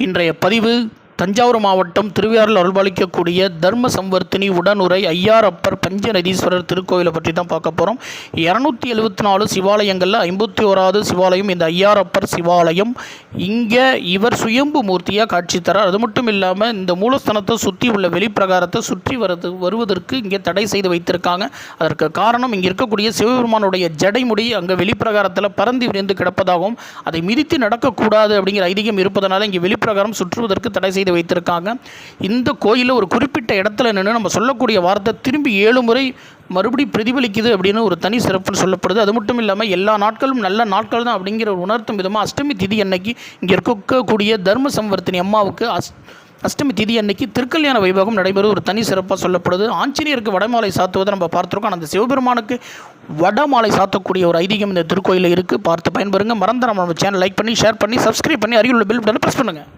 இன்றைய பதிவு தஞ்சாவூர் மாவட்டம் திருவையாறில் அருள்பாலிக்கக்கூடிய தர்ம சம்வர்த்தினி உடனுரை ஐயாரப்பர் பஞ்சநதீஸ்வரர் திருக்கோயிலை பற்றி தான் பார்க்க போகிறோம் இரநூத்தி எழுபத்தி நாலு சிவாலயங்களில் ஐம்பத்தி ஓராவது சிவாலயம் இந்த ஐயாரப்பர் சிவாலயம். இங்கே இவர் சுயம்பு மூர்த்தியாக காட்சி தரார். அது மட்டும் இல்லாமல் இந்த மூலஸ்தானத்தை சுற்றி உள்ள வெளிப்பிரகாரத்தை சுற்றி வரது வருவதற்கு இங்கே தடை செய்து வைத்திருக்காங்க. அதற்கு காரணம் இங்கே இருக்கக்கூடிய சிவபெருமானுடைய ஜடைமுடி அங்கே வெளிப்பிரகாரத்தில் பறந்து விரிந்து கிடப்பதாகவும் அதை மிதித்து நடக்கக்கூடாது அப்படிங்கிற ஐதீகம் இருப்பதனால இங்கே வெளிப்பிரகாரம் சுற்றுவதற்கு தடை செய்து வைத்திருக்காங்க. இந்த கோயிலில் ஒரு குறிப்பிட்ட இடத்துல நின்று நம்ம சொல்லக்கூடிய வார்த்தை திரும்பி ஏழு முறை மறுபடி பிரதிபலிக்குது அப்படின்னு ஒரு தனி சிறப்புன்னு சொல்லப்படுது. அது மட்டும் இல்லாமல் எல்லா நாட்களும் நல்ல நாட்கள் தான் அப்படிங்கிற ஒரு உணர்த்தும் விதமாக அஷ்டமி திதி அன்னைக்கு இங்கே இருக்கக்கூடிய தர்ம சம்வர்த்தினி அம்மாவுக்கு அஸ் அஷ்டமி திதி அன்னைக்கு திருக்கல்யாண வைபவம் நடைபெறும் ஒரு தனி சிறப்பாக சொல்லப்படுது. ஆஞ்சநேயருக்கு வடமாலை சாத்துவதை நம்ம பார்த்துருக்கோம். அந்த சிவபெருமானுக்கு வடமாலை சாத்தக்கூடிய ஒரு ஐதீகம் இந்த திருக்கோயிலில் இருக்குது பார்த்து பயன்பெறுங்க. மறந்துடாம நம்ம சேனல் லைக் பண்ணி ஷேர் பண்ணி சப்ஸ்கிரைப் பண்ணி அருகில் உள்ள பெல் பட்டனை ப்ரெஸ் பண்ணுங்கள்